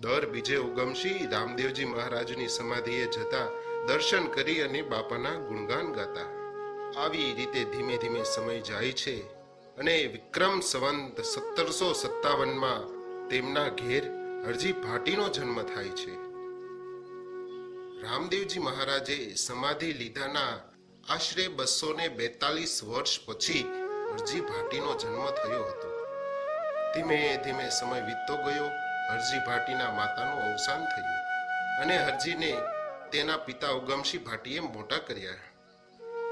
દર બીજે ઉગમશી રામદેવજી મહારાજની સમાધિએ જતા દર્શન કરી અને બાપાના ગુણગાન ગાતા. આવી રીતે ધીમે ધીમે સમય જાય છે અને વિક્રમ સંવંત સત્તરસો સત્તાવનમાં તેમના ઘેર હરજી ભાટીનો જન્મ થાય છે. રામદેવજી મહારાજે સમાધિ લીધાના આશરે બસો ને બેતાલીસ વર્ષ પછી હરજી ભાટીનો જન્મ થયો હતો. ધીમે ધીમે સમય વીતતો ગયો હરજી ભાટીના માતાનું અવસાન થયું અને હરજીને તેના પિતા ઉગમસિંહ ભાટીએ મોટા કર્યા.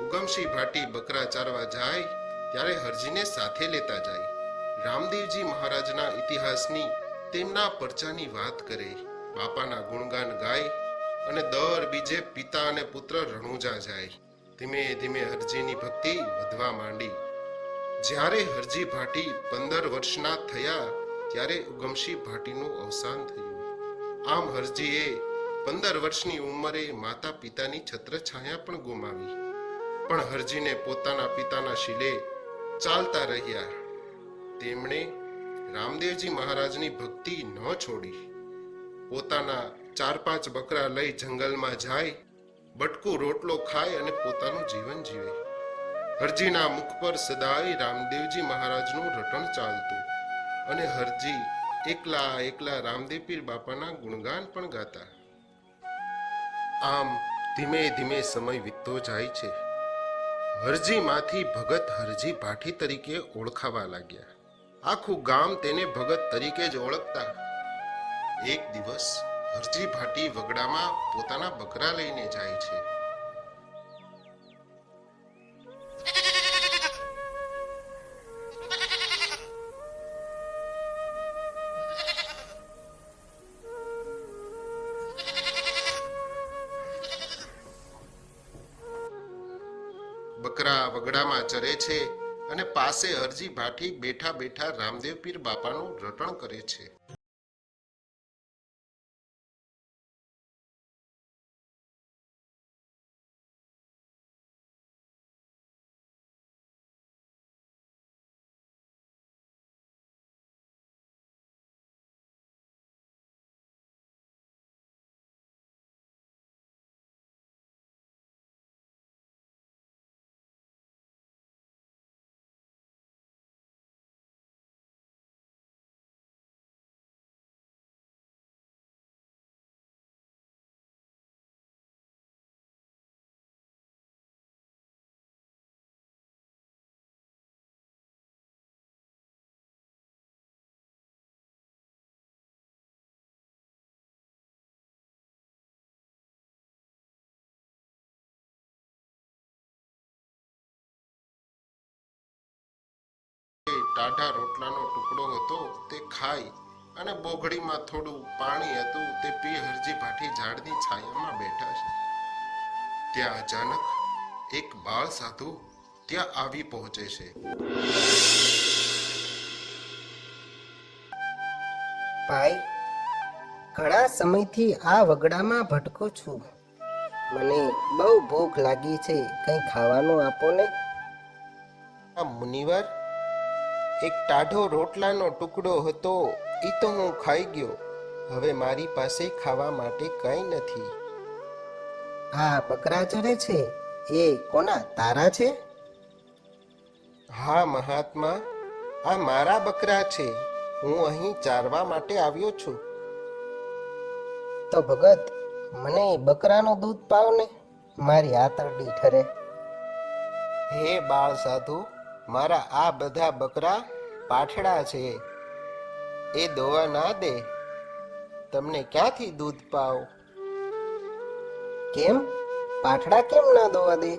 ઉગમસિંહ ભાટી બકરા ચારવા જાય ત્યારે હરજીને સાથે લેતા જાય. રામદેવજી મહારાજના ઇતિહાસની તેમના પરચાની વાત કરે. બાપાના ગુણગાન ગાય અને દર બીજે પિતા અને પુત્ર રણુજા જાય. ધીમે ધીમે હરજીની ભક્તિ વધવા માંડી. જ્યારે હરજી ભાટી પંદર વર્ષના થયા ત્યારે ઉગમસિંહ ભાટીનું અવસાન થયું. આમ હરજીએ પંદર વર્ષની ઉંમરે માતા પિતાની છત્રછાયા પણ ગુમાવી. પણ હરજીને પોતાના પિતાના શિલે ચાલતા રહ્યા. તેમણે રામદેવજી મહારાજની ભક્તિ ન છોડી. પોતાના ચાર પાંચ બકરા લઈ જંગલમાં જાય, બટકું રોટલો ખાય અને પોતાનું જીવન જીવે. હરજીના મુખ પર સદાય રામદેવજી મહારાજનું રટણ ચાલતું. અને હરજી, એકલા એકલા રામદેવ બાપાના ગુણગાન પણ ગાતા. આમ ધીમે ધીમે સમય વીતતો જાય છે. હરજીમાંથી ભગત હરજી ભાટી તરીકે ઓળખાવા લાગ્યા. આખું ગામ તેને ભગત તરીકે જ ઓળખતા. એક દિવસ હરજી ભાટી વગડામાં પોતાના બકરા લઈને જાય છે. વગડામાં ચરે છે અને પાસે હરજી ભાઠી બેઠા બેઠા રામદેવ પીર બાપાનું રટણ કરે છે. ટાઢા રોટલાનો ટુકડો હતો તે ખાઈ અને બોઘડીમાં થોડું પાણી હતું તે પી હરજી ભાઠી ઝાડની છાયામાં બેઠા છે. ત્યાં અચાનક એક બાળ સાધુ ત્યાં આવી પહોંચે છે. ભાઈ ઘણા સમયથી આ વગડામાં ભટકો છું. મને બહુ ભૂખ લાગી છે. કંઈ ખાવાનું આપો ને? આ મુનિવર? એક ટાઢો રોટલાનો ટુકડો હતો એ તો હું ખાઈ ગયો. હવે મારી પાસે ખાવા માટે કંઈ નથી. આ બકરા ચરે છે? એ કોના તારા છે? હા મહાત્મા આ મારા બકરા છે. હું અહીં ચારવા માટે આવ્યો છું. તો ભગત મને બકરાનું દૂધ પાવ ને મારી આતરડી ઠરે. હે બાળ સાધુ મારા આ બધા બકરા પાઠડા છે. એ દોવા ના દે. તમને ક્યાંથી દૂધ પાવ? કેમ? પાઠડા કેમ ના દોવા દે?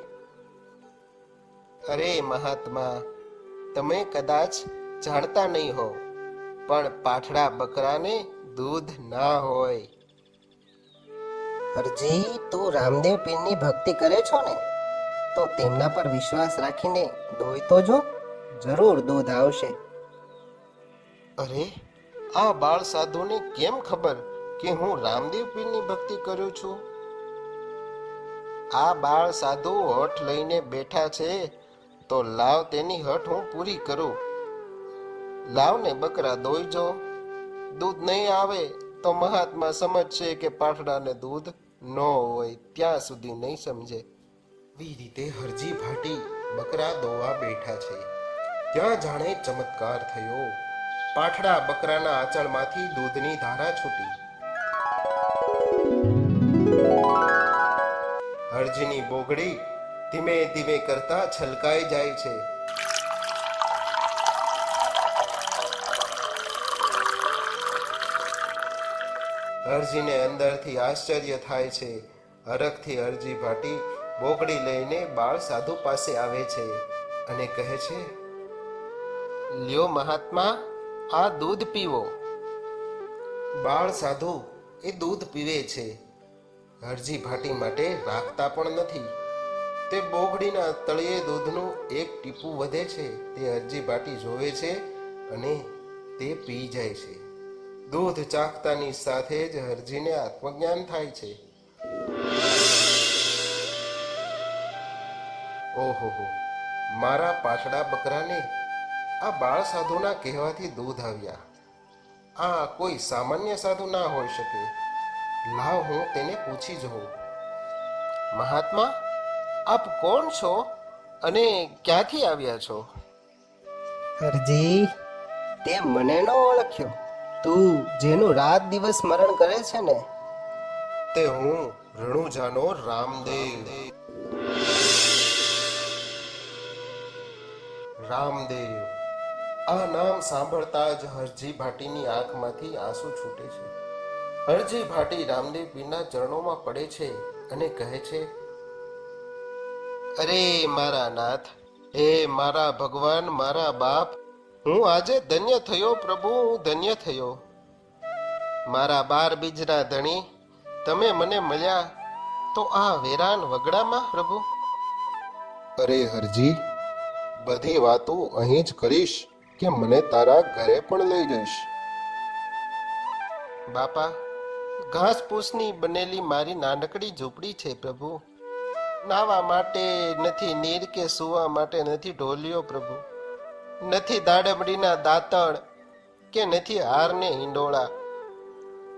અરે મહાત્મા, તમે કદાચ જાણતા નહીં હો, પણ પાઠડા બકરાને દૂધ ના હોય. હરજી તું રામદેવ પીરની ભક્તિ કરે છો ને? તો તેમના પર વિશ્વાસ રાખીને દોઈ તો જો, જરૂર દૂધ આવશે. અરે, આ બાળ સાધુને કેમ ખબર કે હું રામદેવ પીરની ભક્તિ કરું છું? આ બાળ સાધુ હઠ લઈને બેઠા છે, તો લાવ તેની હઠ હું પૂરી કરું. લાવ ને બકરા દોઈ જો. દૂધ નહીં આવે તો મહાત્મા સમજશે કે પાઠડાને દૂધ ન હોય, ત્યાં સુધી નહીં સમજે. એવી રીતે હરજી ભાટી બકરા દોવા બેઠા છે. ત્યાં જાણે ચમત્કાર થયો. પાઠડા બકરાના આંચળમાંથી દૂધની ધારા છૂટી. હરજીની બોગડી ધીમે ધીમે કરતા છલકાઈ જાય છે. અરજીને અંદરથી આશ્ચર્ય થાય છે. અરગથી અરજી ભાટી બોકડી લઈને બાળ સાધુ પાસે આવે છે અને કહે છે, લ્યો મહાત્મા, આ દૂધ પીવો. બાળ સાધુ એ દૂધ પીવે છે. હરજી ભાટી માટે રાખતા પણ નથી. તે બોગડીના તળિયે દૂધનું એક ટીપું વધે છે. તે હરજી ભાટી જોવે છે અને તે પી જાય છે. દૂધ ચાખતાની સાથે જ હરજીને આત્મજ્ઞાન થાય છે. ઓહો મારા પાછડા બકરાને આ બાળ સાધુના કહેવાથી દૂધ આવ્યા. આ કોઈ સામાન્ય સાધુ ના હોઈ શકે. લાવ હું તેને પૂછી જોઉં. મહાત્મા આપ કોણ છો અને ક્યાંથી આવ્યા છો? હરજી તે મને ન ઓળખ્યો. તું જેનું રાત દિવસ સ્મરણ કરે છે ને? તે હું રણુજાનો રામદેવ. રામદેવ, આ નામ સાંભળતા જ હરજી ભાટીની આંખમાંથી આંસુ છૂટે છે. હરજી ભાટી રામદેવ બીના ચરણોમાં પડે છે અને કહે છે, અરે મારા નાથ, હે મારા ભગવાન, મારા બાપ, હું આજે ધન્ય થયો પ્રભુ, હું ધન્ય થયો. મારા બાર બીજના ધણી, તમે મને મળ્યા તો આ વેરાન વગડામાં પ્રભુ? અરે હરજી બધી વાતો અહીં જ કરીશ કે મને તારા ઘરે પણ લઈ જઈશ. બાપા ઘાસપૂસની બનેલી મારી નાનકડી ઝૂંપડી છે પ્રભુ. નાવા માટે નથી, નીર કે સુવા માટે નથી ઢોલિયો પ્રભુ. નથી દાડમડીના દાંતણ કે નથી હારને હિંડોળા.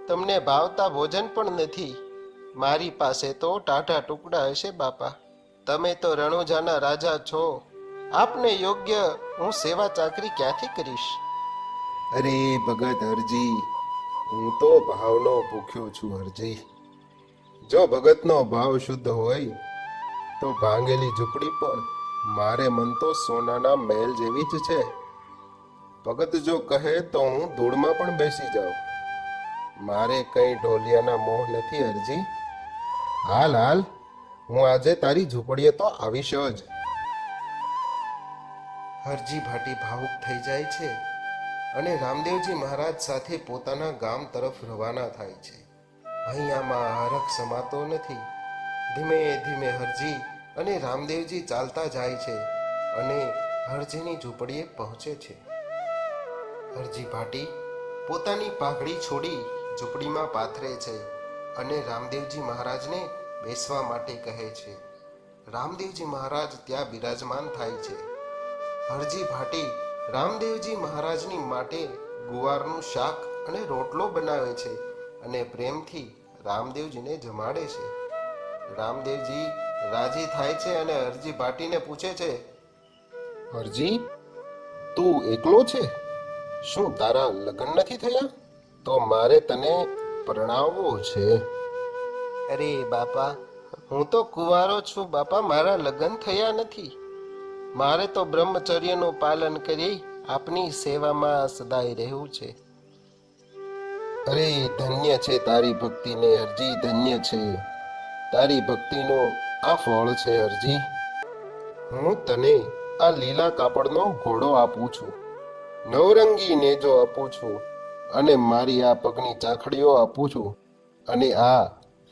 તમને ભાવતા ભોજન પણ નથી. મારી પાસે તો ટાઢા ટુકડા હશે બાપા. તમે તો રણુજાના રાજા છો. આપને યોગ્ય હું સેવા ચાકરી ક્યાંથી કરીશ? અરે ભગત હરજી હું તો ભાવનો ભૂખ્યો છું હરજી જો ભગતનો ભાવ શુદ્ધ હોય, તો ભાંગેલી ઝૂંપડી પણ મારે મન તો સોનાના મહેલ જેવી જ છે. ભગત જો કહે તો હું ધૂળમાં પણ બેસી જાઉં. મારે કઈ ઢોલિયાના મોહ નથી અરજી. હાલ હાલ, હું આજે તારી ઝૂંપડીએ તો આવીશ જ. હરજી ભાટી ભાવુક થઈ જાય છે અને રામદેવજી મહારાજ સાથે પોતાના ગામ તરફ રવાના થાય છે. અહીંયામાં હરખ સમાતો નથી. ધીમે ધીમે હરજી અને રામદેવજી ચાલતા જાય છે અને હરજીની ઝૂંપડીએ પહોંચે છે. હરજી ભાટી પોતાની પાઘડી છોડી ઝૂંપડીમાં પાથરે છે અને રામદેવજી મહારાજને બેસવા માટે કહે છે. રામદેવજી મહારાજ ત્યાં બિરાજમાન થાય છે. હરજી ભાટી રામદેવજી મહારાજની માટે ગુવારનું શાક અને રોટલો બનાવે છે અને પ્રેમથી રામદેવજીને જમાડે છે. રામદેવજી રાજી થાય છે અને હરજી ભાટીને પૂછે છે, હરજી, તું એકલો છે? શું તારા લગ્ન નથી થયા? તો મારે તને પરણાવવો છે. અરે બાપા, હું તો કુંવારો છું બાપા, મારા લગ્ન થયા નથી. મારે તો બ્રહ્મચર્યનું પાલન કરી આપની સેવામાં સદાય રહેવું છે. અરે, ધન્ય છે તારી ભક્તિને અરજી, ધન્ય છે. તારી ભક્તિનો આ ફળ છે અરજી. હું તને આ લીલા કાપડનો ઘોડો આપું છું. નવરંગી નેજો આપું છું અને મારી આ પગની ચાખડીઓ આપું છું અને આ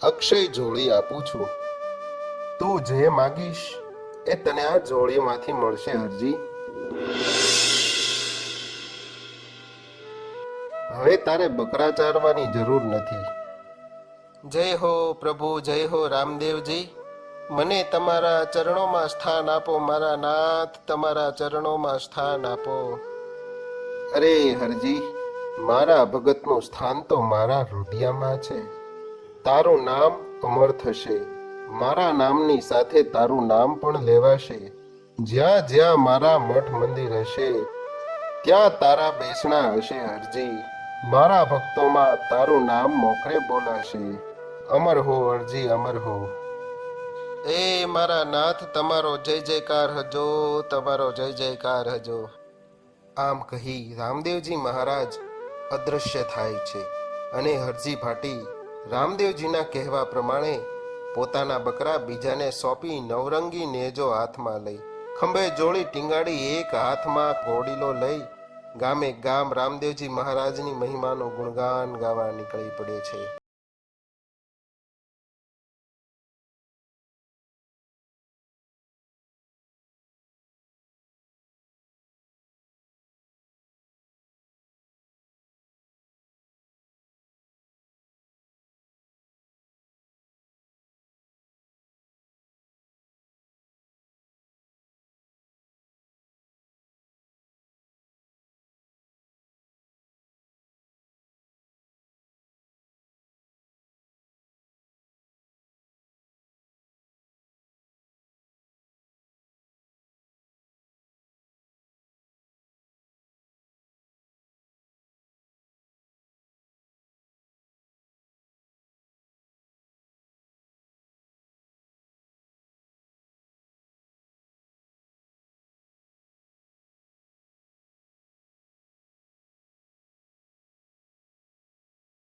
અક્ષય જોડી આપું છું. તું જે માગીશ એ તને આ જોડીમાંથી મળશે હરજી હવે તારે બકરા ચારવાની જરૂર નથી. જય હો પ્રભુ, જય હો રામદેવજી. મને તમારા ચરણોમાં સ્થાન આપો, મારા નાથ તમારા ચરણોમાં સ્થાન આપો. અરે હરજી, મારા ભગતનું સ્થાન તો મારા હૃદયમાં છે. તારું નામ અમર થશે. મારા નામની સાથે તારું નામ પણ લેવાશે. જ્યાં જ્યાં મારા મઠ મંદિર હશે, ત્યાં તારા બેસણા હશે અરજી. મારા ભક્તોમાં તારું નામ મોખરે બોલાશે. અમર હો અરજી, અમર હો. એ મારા નાથ, તમારો જય જયકાર હજો, તમારો જય જયકાર હજો. આમ કહી રામદેવજી મહારાજ અદૃશ્ય થાય છે અને હરજી ભાટી રામદેવજીના કહેવા પ્રમાણે પોતાના બકરા બીજાને સોંપી નવરંગી નેજો હાથમાં લઈ. ખંભે જોડી ટીંગાડી એક હાથમાં ઘોડીલો લઈ. ગામે ગામ રામદેવજી મહારાજની મહિમાનું ગુણગાન ગાવા નીકળી પડે છે.